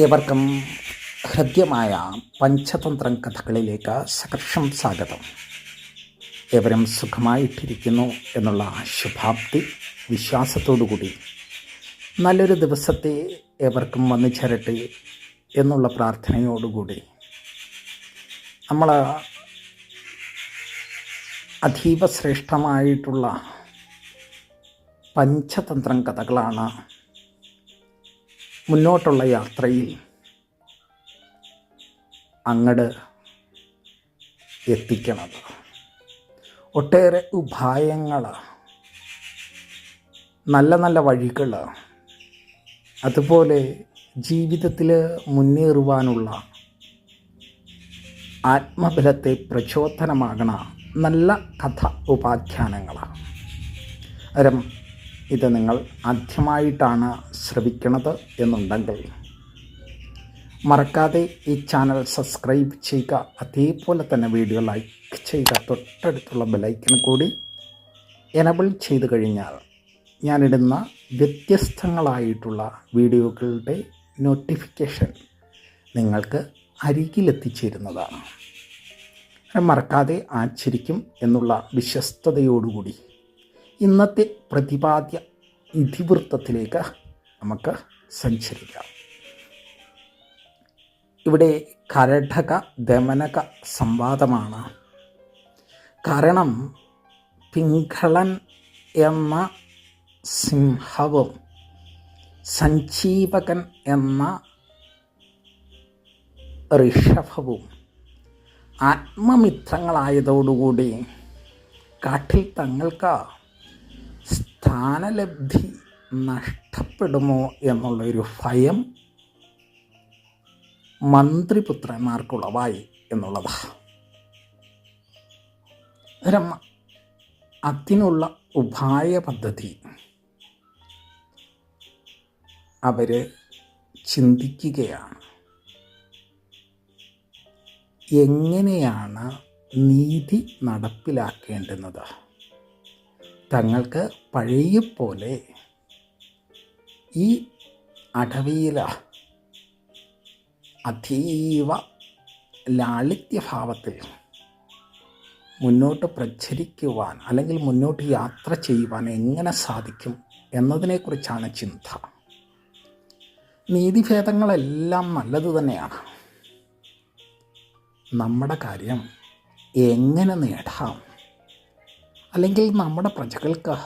ഏവർക്കും ഹൃദ്യമായ പഞ്ചതന്ത്രം കഥകളിലേക്ക് സകർഷം സ്വാഗതം. ഏവരും സുഖമായിട്ടിരിക്കുന്നു എന്നുള്ള ശുഭാപ്തി വിശ്വാസത്തോടുകൂടി. നല്ലൊരു ദിവസത്തെ ഏവർക്കും വന്നു ചേരട്ടെ എന്നുള്ള പ്രാർത്ഥനയോടുകൂടി. നമ്മൾ അതീവ ശ്രേഷ്ഠമായിട്ടുള്ള പഞ്ചതന്ത്രം കഥകളാണ് മുന്നോട്ടുള്ള യാത്രയിൽ അങ്ങട് എത്തിക്കണത്. ഒട്ടേറെ ഉപായങ്ങൾ നല്ല നല്ല വഴികൾ അതുപോലെ ജീവിതത്തിൽ മുന്നേറുവാനുള്ള ആത്മബലത്തെ പ്രചോദനമാകണ നല്ല കഥ ഉപാഖ്യാനങ്ങളാണ് അരം ഇത് നിങ്ങൾ ആദ്യമായിട്ടാണ് ശ്രവിക്കണത് എന്നുണ്ടെങ്കിൽ മറക്കാതെ ഈ ചാനൽ സബ്സ്ക്രൈബ് ചെയ്യുക അതേപോലെ തന്നെ വീഡിയോ ലൈക്ക് ചെയ്യുക തൊട്ടടുത്തുള്ള ബെലൈക്കൻ കൂടി എനബിൾ ചെയ്തു കഴിഞ്ഞാൽ ഞാനിടുന്ന വ്യത്യസ്തങ്ങളായിട്ടുള്ള വീഡിയോകളുടെ നോട്ടിഫിക്കേഷൻ നിങ്ങൾക്ക് അരികിലെത്തിച്ചേരുന്നതാണ്. മറക്കാതെ ആചരിക്കും എന്നുള്ള വിശ്വസ്തയോടുകൂടി ഇന്നത്തെ പ്രതിപാദ്യ ഇതിവൃത്തത്തിലേക്ക് നമുക്ക് സഞ്ചരിക്കാം. ഇവിടെ കരടക ദമനക സംവാദമാണ്. കാരണം പിങ്കളൻ എന്ന സിംഹവും സഞ്ജീവകൻ എന്ന ഋഷഭവും ആത്മമിത്രങ്ങളായതോടുകൂടി കാട്ടിൽ തങ്ങൾക്ക് സ്ഥാനലബ്ധി നഷ്ടപ്പെടുമോ എന്നുള്ളൊരു ഭയം മന്ത്രിപുത്രന്മാർക്കുളവായി എന്നുള്ളതാണ് അതിനുള്ള ഉപായ പദ്ധതി അവർ ചിന്തിക്കുകയാണ്. എങ്ങനെയാണ് നീതി നടപ്പിലാക്കേണ്ടുന്നത്? തങ്ങൾക്ക് പഴയ പോലെ ഈ അടവിയില അതീവ ലാളിത്യഭാവത്തിൽ മുന്നോട്ട് പ്രചരിക്കുവാൻ അല്ലെങ്കിൽ മുന്നോട്ട് യാത്ര ചെയ്യുവാൻ എങ്ങനെ സാധിക്കും എന്നതിനെക്കുറിച്ചാണ് ചിന്ത. നീതിഭേദങ്ങളെല്ലാം നല്ലത് തന്നെയാണ്. നമ്മുടെ കാര്യം എങ്ങനെ നേടാം? അല്ലെങ്കിൽ നമ്മുടെ പ്രജകൾക്ക്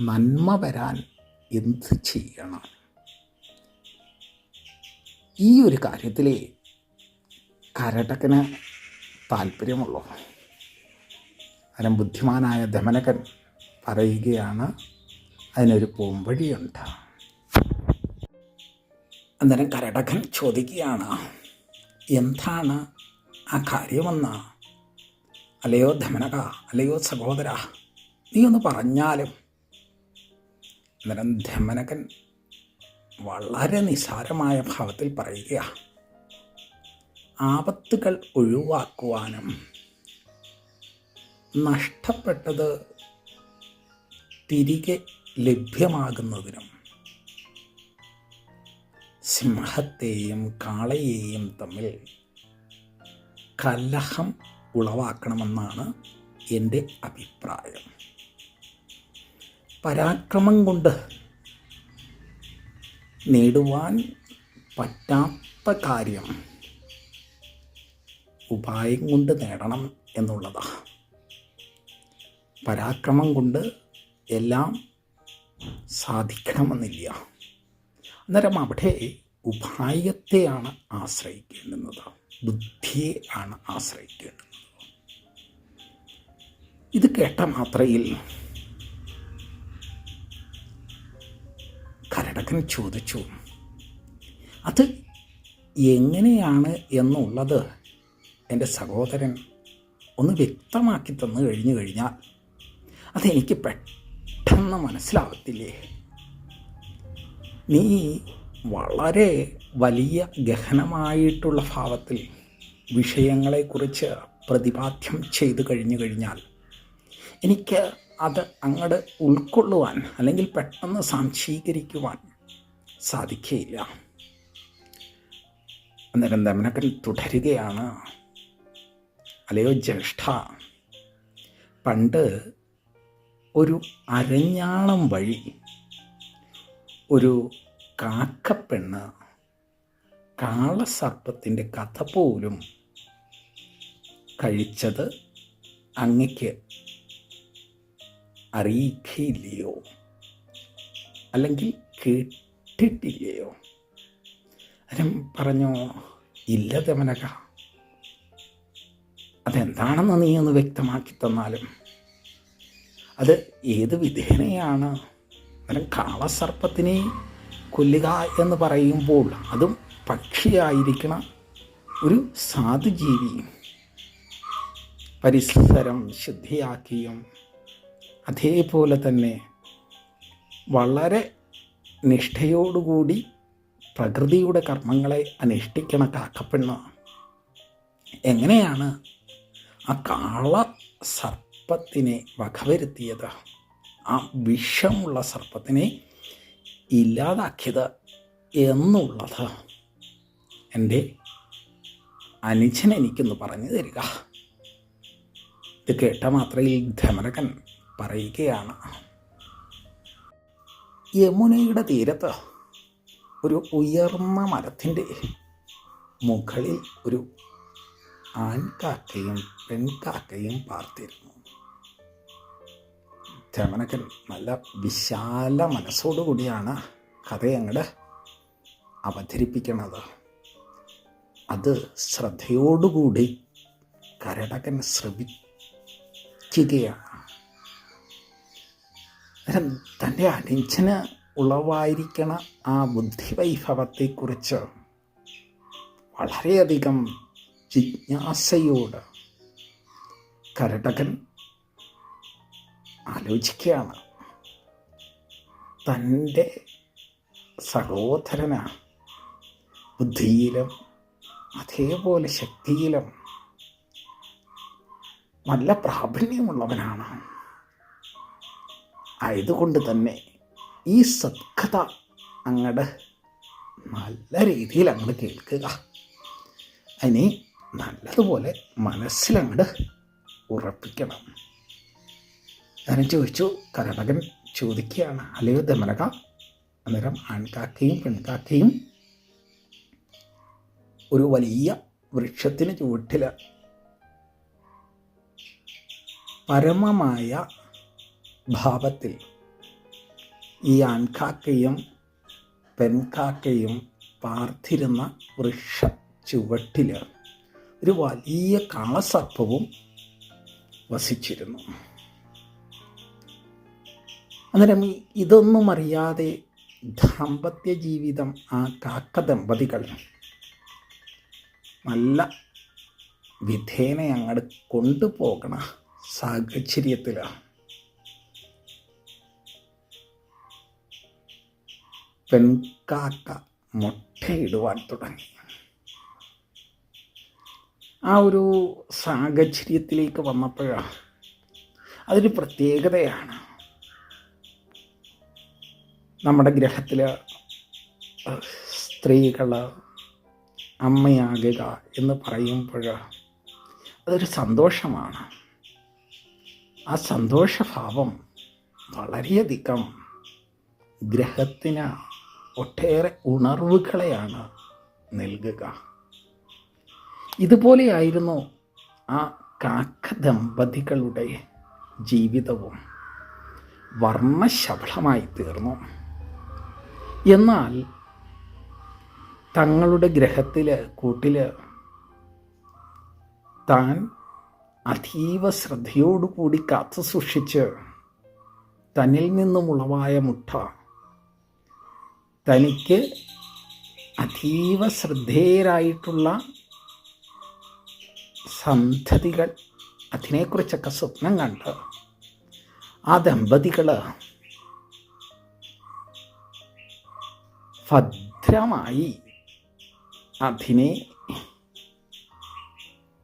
നന്മ വരാൻ എന്ത് ചെയ്യണം? ഈ ഒരു കാര്യത്തിൽ കരടകന് താല്പര്യമുള്ളൂ. അതിന് ബുദ്ധിമാനായ ദമനകൻ പറയുകയാണ് അതിനൊരു പോംവഴിയുണ്ട് അന്നേരം കരടകൻ ചോദിക്കുകയാണ് എന്താണ് ആ കാര്യമെന്ന്? അല്ലയോ ധമനക അല്ലയോ സഹോദര നീ ഒന്ന് പറഞ്ഞാലും അന്നേരം ധമനകൻ വളരെ നിസാരമായ ഭാവത്തിൽ പറയുക ആപത്തുകൾ ഒഴിവാക്കുവാനും നഷ്ടപ്പെട്ടത് തിരികെ ലഭ്യമാകുന്നതിനും സിംഹത്തെയും കാളയെയും തമ്മിൽ കലഹം ഉളവാക്കണമെന്നാണ് എന്റെ അഭിപ്രായം. പരാക്രമം കൊണ്ട് നേടുവാൻ പറ്റാത്ത കാര്യം ഉപായം കൊണ്ട് നേടണം എന്നുള്ളതാണ് പരാക്രമം കൊണ്ട് എല്ലാം സാധിക്കണമെന്നില്ല. അന്നേരം അവിടെ ഉപായത്തെയാണ് ആശ്രയിക്കേണ്ടുന്നത്. ബുദ്ധിയെ ആണ് ആശ്രയിക്കേണ്ടത് ഇത് കേട്ട മാത്രയിൽ കരടകൻ ചോദിച്ചു അത് എങ്ങനെയാണ് എന്നുള്ളത് എന്റെ സഹോദരൻ ഒന്ന് വ്യക്തമാക്കി തന്നു കഴിഞ്ഞു കഴിഞ്ഞാൽ അതെനിക്ക് പെട്ടെന്ന് മനസ്സിലാവത്തില്ലേ? നീ വളരെ വലിയ ഗഹനമായിട്ടുള്ള ഭാവത്തിൽ വിഷയങ്ങളെക്കുറിച്ച് പ്രതിപാദ്യം ചെയ്തു കഴിഞ്ഞു കഴിഞ്ഞാൽ എനിക്ക് അത് അങ്ങോട്ട് ഉൾക്കൊള്ളുവാൻ അല്ലെങ്കിൽ പെട്ടെന്ന് സംശീകരിക്കുവാൻ സാധിക്കുകയില്ല. അന്നേരം ദമനക്കൻ തുടരുകയാണ്. അല്ലയോ ജ്യേഷ്ഠ പണ്ട് ഒരു അരഞ്ഞാണം വഴി ഒരു കാക്കപ്പെണ്ണ് കാളസർപ്പത്തിന്റെ കഥ പോലും കഴിച്ചത് അങ്ങയ്ക്ക് അറിയിക്കയില്ലയോ? അല്ലെങ്കിൽ കേട്ടിട്ടില്ലയോ? അരം പറഞ്ഞു ഇല്ല ദമനക അതെന്താണെന്ന് നീ ഒന്ന് വ്യക്തമാക്കി തന്നാലും? അത് ഏത് വിധേനയാണ്? അന്നേരം കാളസർപ്പത്തിനെ കൊല്ലുക എന്ന് പറയുമ്പോൾ അതും പക്ഷിയായിരിക്കണം ഒരു സാധുജീവി പരിസരം ശുദ്ധിയാക്കിയും അതേപോലെ തന്നെ വളരെ നിഷ്ഠയോടുകൂടി പ്രകൃതിയുടെ കർമ്മങ്ങളെ അനുഷ്ഠിക്കണ കാക്കപ്പെണ്ണ എങ്ങനെയാണ് ആ കാള സർപ്പത്തിനെ വകവരുത്തിയത്? ആ വിഷമുള്ള സർപ്പത്തിനെ ഇല്ലാതാക്കിയത് എന്നുള്ളത് എന്റെ അനുജൻ എനിക്കൊന്ന് പറഞ്ഞു തരിക. ഇത് കേട്ട മാത്രയിൽ ധമരകൻ പറയുകയാണ്. യമുനയുടെ തീരത്ത് ഒരു ഉയർന്ന മരത്തിന്റെ മുകളിൽ ഒരു ആൺകാക്കയും പെൺകാക്കയും പാർത്തിരുന്നു. ധമനകൻ നല്ല വിശാല മനസ്സോടുകൂടിയാണ് കഥ അങ്ങോട്ട് അവതരിപ്പിക്കുന്നത്. അത് ശ്രദ്ധയോടുകൂടി കരടകൻ ശ്രവിക്കുകയാണ്. തന്റെ അനുജന് ഉളവായിരിക്കണ ആ ബുദ്ധിവൈഭവത്തെക്കുറിച്ച് വളരെയധികം ജിജ്ഞാസയോട് കരടകൻ ആലോചിക്കുകയാണ്. തന്റെ സഹോദരന ബുദ്ധിയിലും അതേപോലെ ശക്തിയിലും നല്ല പ്രാബല്യമുള്ളവനാണ്. ആയതുകൊണ്ട് തന്നെ ഈ സത്കഥ അങ്ങട് നല്ല രീതിയിൽ അങ്ങട് കേൾക്കുക. അതിനെ നല്ലതുപോലെ മനസ്സിലങ്ങോട്ട് ഉറപ്പിക്കണം. ഞാൻ ചോദിച്ചു കർണകൻ ചോദിക്കുകയാണ് അല്ലയോ ദമനക അന്നേരം ആൺകാക്കയും പെൺകാക്കയും ഒരു വലിയ വൃക്ഷത്തിന് ചുവട്ടിൽ പരമമായ ഭാവത്തിൽ ഈ ആൺകാക്കയും പെൺകാക്കയും പാർത്തിരുന്ന വൃക്ഷ ചുവട്ടിൽ ഒരു വലിയ കാളസർപ്പവും വസിച്ചിരുന്നു. അന്നേരം ഇതൊന്നും അറിയാതെ ദാമ്പത്യ ജീവിതം ആ കാക്ക ദമ്പതികൾ നല്ല വിധേന അങ്ങോട്ട് കൊണ്ടുപോകണ സാഹചര്യത്തിലാണ് പെൺകാക്ക മുട്ടയിടുവാൻ തുടങ്ങി. ആ ഒരു സാഹചര്യത്തിലേക്ക് വന്നപ്പോഴാണ് അതൊരു പ്രത്യേകതയാണ് നമ്മുടെ ഗ്രഹത്തിൽ സ്ത്രീകൾ അമ്മയാകുക എന്ന് പറയുമ്പോൾ അതൊരു സന്തോഷമാണ്. ആ സന്തോഷഭാവം വളരെയധികം ഗ്രഹത്തിന് ഒട്ടേറെ ഉണർവുകളെയാണ് നൽകുക. ഇതുപോലെയായിരുന്നു ആ കാക്ക ദമ്പതികളുടെ ജീവിതവും. വർണശബളമായി തീർന്നു. എന്നാൽ തങ്ങളുടെ ഗ്രഹത്തിൽ കൂട്ടിൽ താൻ അതീവ ശ്രദ്ധയോടുകൂടി കാത്തു സൂക്ഷിച്ച് തന്നിൽ നിന്നുമുളവായ മുട്ട തനിക്ക് അതീവ ശ്രദ്ധേയരായിട്ടുള്ള സന്ധതികൾ അതിനെക്കുറിച്ചൊക്കെ സ്വപ്നം കണ്ട് ആ ദമ്പതികൾ ഭദ്രമായി അതിനെ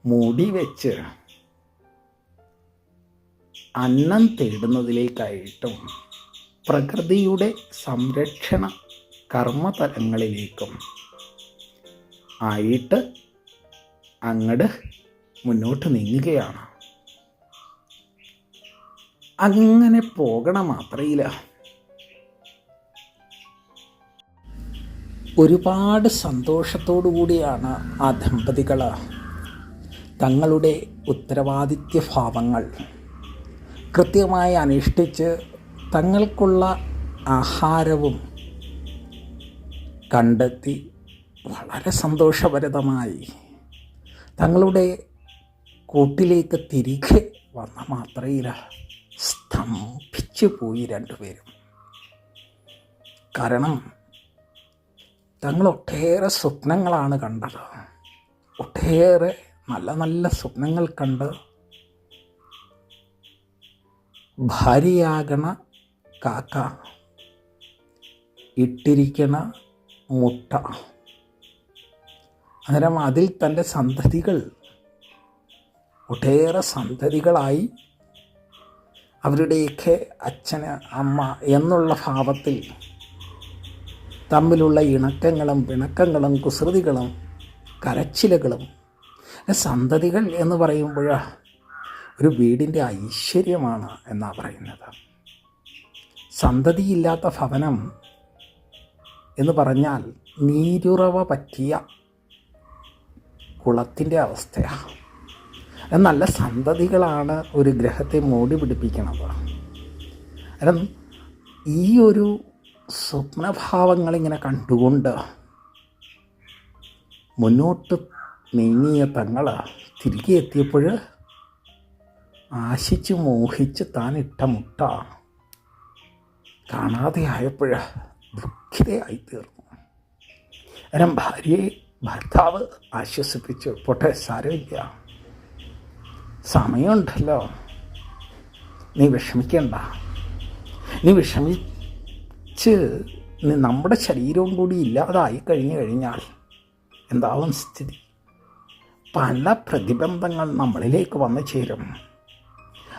മൂടി വെച്ച് അന്നം തേടുന്നതിലേക്കായിട്ടും പ്രകൃതിയുടെ സംരക്ഷണ കർമ്മതലങ്ങളിലേക്കും ആയിട്ട് അങ്ങട് മുന്നോട്ട് നീങ്ങുകയാണ്. അങ്ങനെ പോകണ മാത്രയില്ല. ഒരുപാട് സന്തോഷത്തോടു കൂടിയാണ് ആ ദമ്പതികൾ തങ്ങളുടെ ഉത്തരവാദിത്യ ഭാവങ്ങൾ കൃത്യമായി അനുഷ്ഠിച്ച് തങ്ങൾക്കുള്ള ആഹാരവും കണ്ടെത്തി വളരെ സന്തോഷഭരിതമായി തങ്ങളുടെ കൂട്ടിലേക്ക് തിരികെ വന്ന മാത്രയില്ല സ്തംഭിച്ചു പോയി രണ്ടുപേരും. കാരണം തങ്ങൾ ഒട്ടേറെ സ്വപ്നങ്ങളാണ് കണ്ടത്. ഒട്ടേറെ നല്ല നല്ല സ്വപ്നങ്ങൾ കണ്ട് ഭാര്യയാകണ കാക്ക ഇട്ടിരിക്കണ മുട്ട. അന്നേരം അതിൽ തന്റെ സന്തതികൾ ഒട്ടേറെ സന്തതികളായി അവരുടെയൊക്കെ അച്ഛന് അമ്മ എന്നുള്ള ഭാവത്തിൽ തമ്മിലുള്ള ഇണക്കങ്ങളും പിണക്കങ്ങളും കുസൃതികളും കരച്ചിലുകളും. സന്തതികൾ എന്ന് പറയുമ്പോൾ ഒരു വീടിന്റെ ഐശ്വര്യമാണ് എന്നാണ് പറയുന്നത്. സന്തതിയില്ലാത്ത ഭവനം എന്ന് പറഞ്ഞാൽ നീരുറവ പറ്റിയ കുളത്തിന്റെ അവസ്ഥയാണ്. നല്ല സന്തതികളാണ് ഒരു ഗ്രഹത്തെ മൂടി പിടിപ്പിക്കുന്നത് കാരണം ഈ ഒരു സ്വപ്നഭാവങ്ങളിങ്ങനെ കണ്ടുകൊണ്ട് മുന്നോട്ട് നീങ്ങിയ തങ്ങൾ തിരികെ എത്തിയപ്പോൾ ആശിച്ച് മോഹിച്ച് താൻ ഇട്ട മുട്ട കാണാതെ ആയപ്പോൾ ദുഃഖിതയായി തീർന്നു കാരണം ഭാര്യയെ ഭർത്താവ് ആശ്വസിപ്പിച്ചു പോട്ടെ സാരമില്ല. സമയമുണ്ടല്ലോ. നീ വിഷമിക്കണ്ട. നീ വിഷമിച്ച് നമ്മുടെ ശരീരവും കൂടി ഇല്ലാതായി കഴിഞ്ഞു കഴിഞ്ഞാൽ എന്താവും സ്ഥിതി? പല പ്രതിബന്ധങ്ങൾ നമ്മളിലേക്ക് വന്നു ചേരും.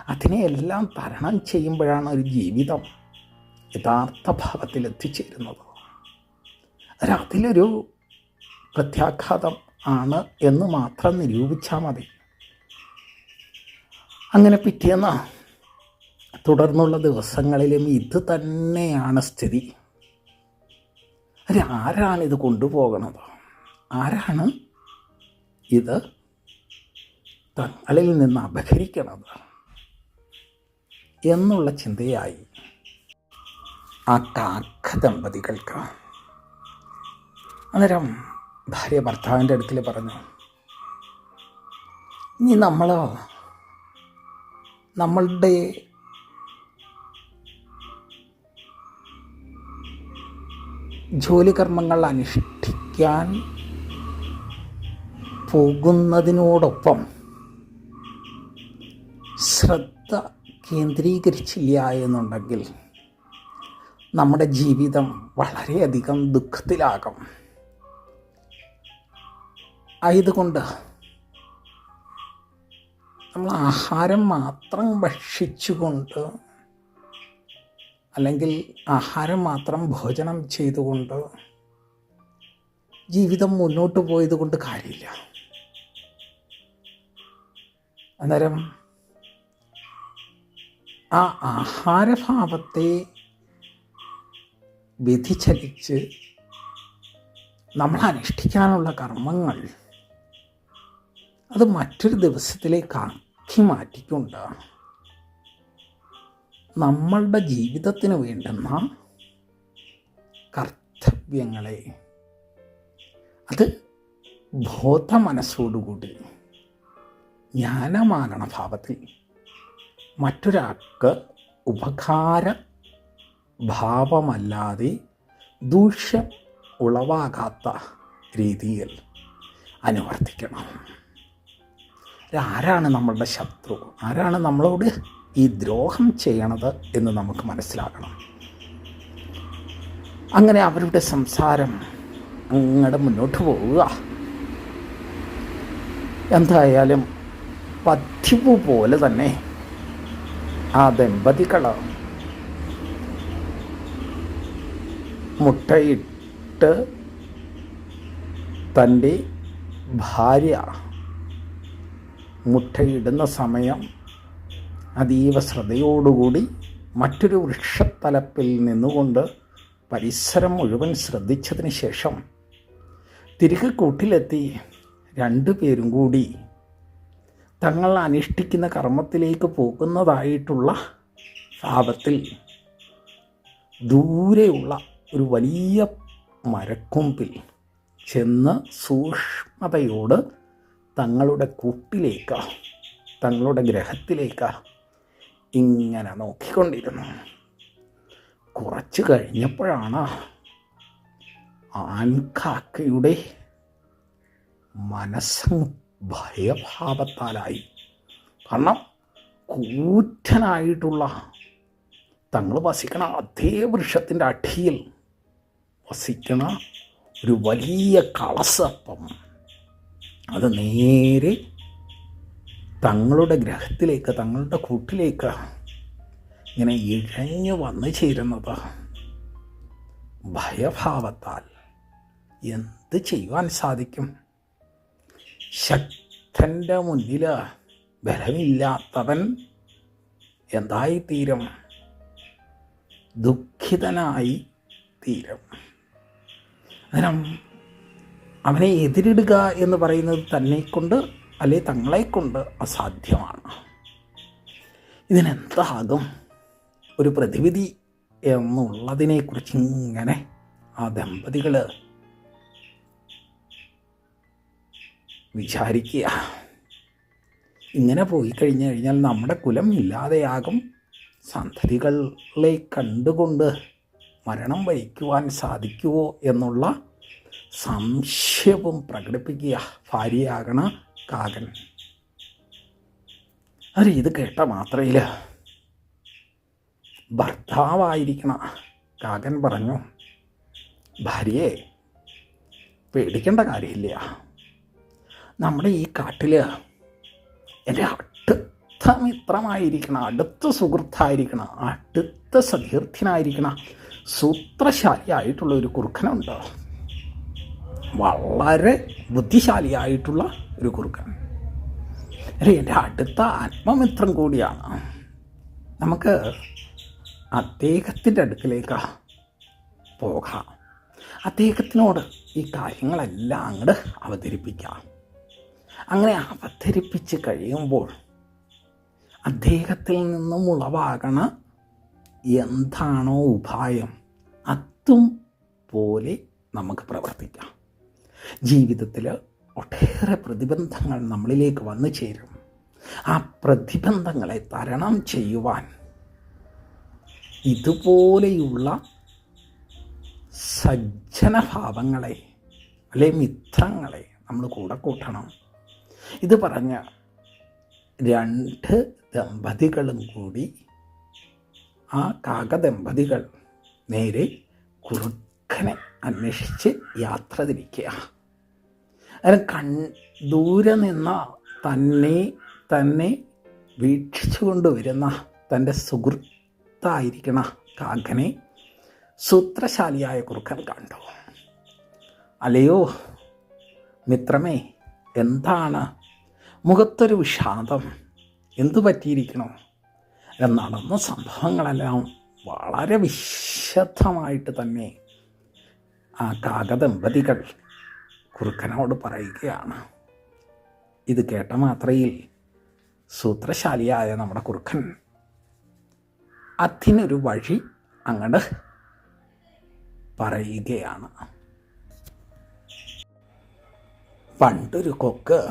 അതിനെയെല്ലാം തരണം ചെയ്യുമ്പോഴാണ് ഒരു ജീവിതം. യഥാർത്ഥ ഭാവത്തിൽ എത്തിച്ചേരുന്നത് അതിലൊരു പ്രത്യാഘാതം ആണ് എന്ന് മാത്രം നിരൂപിച്ചാൽ മതി. അങ്ങനെ പിറ്റേന്ന് തുടർന്നുള്ള ദിവസങ്ങളിലും ഇത് തന്നെയാണ് സ്ഥിതി. ആരാണ് ഇത് കൊണ്ടുപോകണത്? ആരാണ് ഇത് തങ്ങളിൽ നിന്ന് അപഹരിക്കണത്? എന്നുള്ള ചിന്തയായി ആ കാക്ക ദമ്പതികൾക്ക് അന്നേരം ഭാര്യ ഭർത്താവിന്റെ അടുത്തിൽ പറഞ്ഞു ഇനി നമ്മൾ നമ്മളുടെ ജോലി കർമ്മങ്ങൾ അനുഷ്ഠിക്കാൻ പോകുന്നതിനോടൊപ്പം ശ്രദ്ധ കേന്ദ്രീകരിച്ചില്ല എന്നുണ്ടെങ്കിൽ നമ്മുടെ ജീവിതം വളരെയധികം ദുഃഖത്തിലാകും. ആയതുകൊണ്ട് നമ്മൾ ആഹാരം മാത്രം ഭക്ഷിച്ചുകൊണ്ട് അല്ലെങ്കിൽ ആഹാരം മാത്രം ഭോജനം ചെയ്തുകൊണ്ട് ജീവിതം മുന്നോട്ട് പോയത് കൊണ്ട് കാര്യമില്ല. അന്നേരം ആ ആഹാരഭാവത്തെ വ്യതിചലിച്ച് നമ്മൾ അനുഷ്ഠിക്കാനുള്ള കർമ്മങ്ങൾ അത് മറ്റൊരു ദിവസത്തിലേക്ക് ആക്കി മാറ്റിക്കൊണ്ട് നമ്മളുടെ ജീവിതത്തിന് വേണ്ടുന്ന കർത്തവ്യങ്ങളെ അത് ബോധ മനസ്സോടുകൂടി ജ്ഞാനമാകണ ഭാവത്തിൽ മറ്റൊരാൾക്ക് ഉപകാര ഭാവമല്ലാതെ ദൂഷ്യം ഉളവാകാത്ത രീതിയിൽ അനുവർത്തിക്കണം. ആരാണ് നമ്മളുടെ ശത്രു? ആരാണ് നമ്മളോട് ഈ ദ്രോഹം ചെയ്യണത് എന്ന് നമുക്ക് മനസ്സിലാക്കണം അങ്ങനെ അവരുടെ സംസാരം അങ്ങടെ മുന്നോട്ട് പോവുക. എന്തായാലും പതിവ് പോലെ തന്നെ ആ ദമ്പതികൾ മുട്ടയിട്ട് തന്റെ ഭാര്യ മുട്ടയിടുന്ന സമയം അതീവ ശ്രദ്ധയോടുകൂടി മറ്റൊരു വൃക്ഷത്തലപ്പിൽ നിന്നുകൊണ്ട് പരിസരം മുഴുവൻ ശ്രദ്ധിച്ചതിന് ശേഷം തിരികെ കൂട്ടിലെത്തി രണ്ടു പേരും കൂടി തങ്ങൾ അനുഷ്ഠിക്കുന്ന കർമ്മത്തിലേക്ക് പോകുന്നതായിട്ടുള്ള ഭാവത്തിൽ ദൂരെയുള്ള ഒരു വലിയ മരക്കൊമ്പിൽ ചെന്ന് സൂക്ഷ്മതയോട് തങ്ങളുടെ കൂട്ടിലേക്ക് തങ്ങളുടെ ഗ്രഹത്തിലേക്ക് ഇങ്ങനെ നോക്കിക്കൊണ്ടിരുന്നു. കുറച്ച് കഴിഞ്ഞപ്പോഴാണ് ആൻകാക്കയുടെ മനസ്സ് ഭയഭാവത്താലായി. കാരണം കൂറ്റനായിട്ടുള്ള തങ്ങൾ വസിക്കണ അതേ വൃക്ഷത്തിന്റെ അടിയിൽ വസിക്കണ ഒരു വലിയ കളസപ്പം. അത് നേരെ തങ്ങളുടെ ഗ്രഹത്തിലേക്ക് തങ്ങളുടെ കൂട്ടിലേക്ക് ഇങ്ങനെ ഇഴഞ്ഞു വന്നു ചേരുന്നത്. ഭയഭാവത്താൽ എന്ത് ചെയ്യുവാൻ സാധിക്കും? ശക്തന്റെ മുന്നിൽ ബലമില്ലാത്തവൻ എന്തായി തീരും ദുഃഖിതനായി തീരും അന്നേരം അവനെ എതിരിടുക എന്ന് പറയുന്നത് തന്നെ കൊണ്ട് അല്ലെ തങ്ങളെ കൊണ്ട് അസാധ്യമാണ്. ഇതിനെന്താകും? ഒരു പ്രതിവിധി എന്നുള്ളതിനെക്കുറിച്ച് ഇങ്ങനെ ആ ദമ്പതികൾ വിചാരിക്കുക. ഇങ്ങനെ പോയി കഴിഞ്ഞു കഴിഞ്ഞാൽ നമ്മുടെ കുലം ഇല്ലാതെയാകും. സന്തതികളെ കണ്ടുകൊണ്ട് മരണം വഹിക്കുവാൻ സാധിക്കുമോ എന്നുള്ള സംശയവും പ്രകടിപ്പിക്കുക. ഭാര്യയാകണ കാകൻ. അത് ഇത് കേട്ട മാത്രയിൽ ഭർത്താവായിരിക്കണ കാകൻ പറഞ്ഞു ഭാര്യയെ പേടിക്കേണ്ട കാര്യമില്ല. നമ്മുടെ ഈ കാട്ടിൽ എന്റെ അടുത്ത മിത്രമായിരിക്കണം അടുത്ത സുഹൃത്തായിരിക്കണം അടുത്ത സതീർത്ഥ്യനായിരിക്കണം സൂത്രശാലിയായിട്ടുള്ള ഒരു കുറുക്കനുണ്ട്. വളരെ ബുദ്ധിശാലിയായിട്ടുള്ള ഒരു കുറുക്കൻ. എന്റെ അടുത്ത ആത്മമിത്രം കൂടിയാണ്. നമുക്ക് അദ്ദേഹത്തിന്റെ അടുക്കിലേക്ക് പോകാം. അദ്ദേഹത്തിനോട് ഈ കാര്യങ്ങളെല്ലാം അങ്ങോട്ട് അവതരിപ്പിക്കാം. അങ്ങനെ അവതരിപ്പിച്ച് കഴിയുമ്പോൾ അദ്ദേഹത്തിൽ നിന്നും ഉളവാകണ എന്താണോ ഉപായം അതും പോലെ നമുക്ക് പ്രവർത്തിക്കാം. ജീവിതത്തിൽ ഒട്ടേറെ പ്രതിബന്ധങ്ങൾ നമ്മളിലേക്ക് വന്നു ചേരും. ആ പ്രതിബന്ധങ്ങളെ തരണം ചെയ്യുവാൻ ഇതുപോലെയുള്ള സജ്ജനഭാവങ്ങളെ അല്ലെ മിത്രങ്ങളെ നമ്മൾ കൂടെ കൂട്ടണം. ഇത് പറഞ്ഞ രണ്ട് ദമ്പതികളും കൂടി ആ കാകദമ്പതികൾ നേരെ കുറുക്കനെ അന്വേഷിച്ച് യാത്ര തിരിക്കുക. അതിന് കൺ ദൂരെ നിന്ന തന്നെ തന്നെ വീക്ഷിച്ചു കൊണ്ടുവരുന്ന തന്റെ സുഹൃത്തായിരിക്കണ കാക്കനെ സൂത്രശാലിയായ കുറുക്കൻ കണ്ടു. അല്ലയോ മിത്രമേ എന്താണ്? മുഖത്തൊരു വിഷാദം. എന്തു പറ്റിയിരിക്കണോ? നടന്ന. സംഭവങ്ങളെല്ലാം വളരെ വിശദമായിട്ട് തന്നെ ആ കാകദമ്പതികൾ കുറുക്കനോട് പറയുകയാണ്. ഇത് കേട്ട മാത്രയിൽ സൂത്രശാലിയായ നമ്മുടെ കുറുക്കൻ അതിനൊരു വഴി അങ്ങട് പറയുകയാണ്. പണ്ടൊരു കൊക്ക്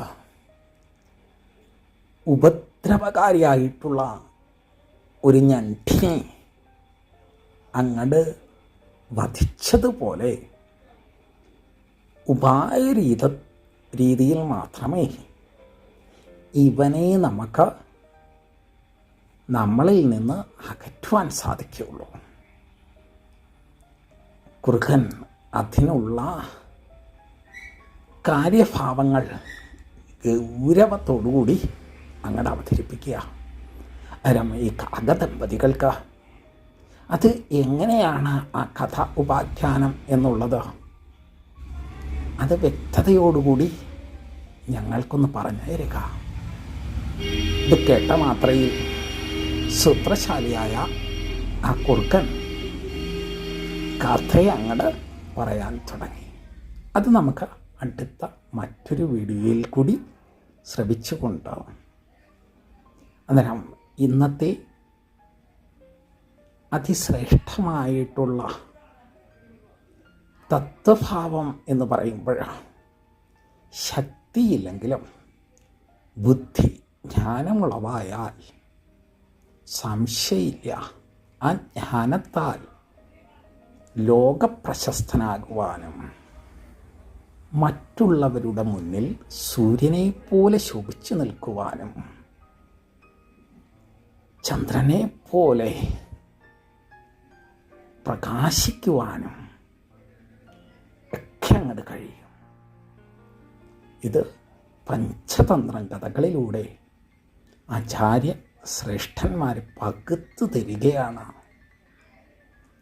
ഉപദ്രവകാരിയായിട്ടുള്ള ഒരു ഞണ്ടിനെ അങ്ങട് വധിച്ചതുപോലെ ഉപായ രീത രീതിയിൽ മാത്രമേ ഇവനെ നമുക്ക് നമ്മളിൽ നിന്ന് അകറ്റുവാൻ സാധിക്കുകയുള്ളൂ. കുറുകൻ അതിനുള്ള കാര്യഭാവങ്ങൾ ഗൗരവത്തോടുകൂടി അങ്ങോട്ട് അവതരിപ്പിക്കുക. അരം ഈ കാകദമ്പതികൾക്ക് അത് എങ്ങനെയാണ് ആ കഥ ഉപാഖ്യാനം എന്നുള്ളത്? അത് വ്യക്തതയോടുകൂടി ഞങ്ങൾക്കൊന്ന് പറഞ്ഞു തരിക. ഇത് കേട്ട മാത്രയിൽ സൂത്രശാലിയായ ആ കുറുക്കൻ കഥയെ അങ്ങട് പറയാൻ തുടങ്ങി. അത് നമുക്ക് അടുത്ത മറ്റൊരു വീഡിയോയിൽ കൂടി ശ്രമിച്ചുകൊണ്ടാവും അന്നേരം ഇന്നത്തെ അതിശ്രേഷ്ഠമായിട്ടുള്ള തത്വഭാവം എന്ന് പറയുമ്പോൾ ശക്തിയില്ലെങ്കിലും ബുദ്ധി ജ്ഞാനമുളവായാൽ സംശയമില്ല ആ ജ്ഞാനത്താൽ ലോകപ്രശസ്തനാകുവാനും മറ്റുള്ളവരുടെ മുന്നിൽ സൂര്യനെപ്പോലെ ശോഭിച്ചു നിൽക്കുവാനും ചന്ദ്രനെ പോലെ പ്രകാശിക്കുവാനും ഒക്കെ അങ്ങോട്ട് കഴിയും. ഇത് പഞ്ചതന്ത്രം കഥകളിലൂടെ ആചാര്യ ശ്രേഷ്ഠന്മാർ പകുത്തു തരികയാണ്.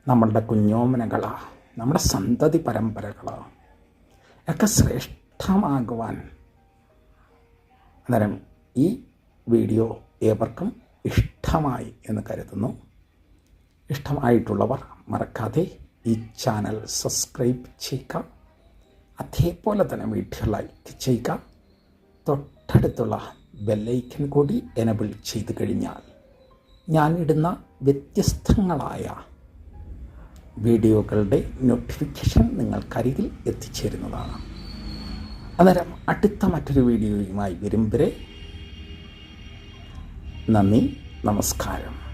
നമ്മളുടെ കുഞ്ഞോമനകളാ നമ്മുടെ സന്തതി പരമ്പരകളാ ഒക്കെ ശ്രേഷ്ഠമാകുവാൻ. അന്നേരം ഈ വീഡിയോ ഏവർക്കും ഇഷ്ടമായി എന്ന് കരുതുന്നു. ഇഷ്ടമായിട്ടുള്ളവർ മറക്കാതെ ഈ ചാനൽ സബ്സ്ക്രൈബ് ചെയ്യുക. അതേപോലെ തന്നെ വീഡിയോ ലൈക്ക് ചെയ്യുക. തൊട്ടടുത്തുള്ള ബെല്ലൈക്കൻ കൂടി എനബിൾ ചെയ്തു കഴിഞ്ഞാൽ ഞാനിടുന്ന വ്യത്യസ്തങ്ങളായ വീഡിയോകളുടെ നോട്ടിഫിക്കേഷൻ നിങ്ങൾക്കരികിൽ എത്തിച്ചേരുന്നതാണ്. അന്നേരം അടുത്ത മറ്റൊരു വീഡിയോയുമായി വരും നന്ദി നമസ്കാരം.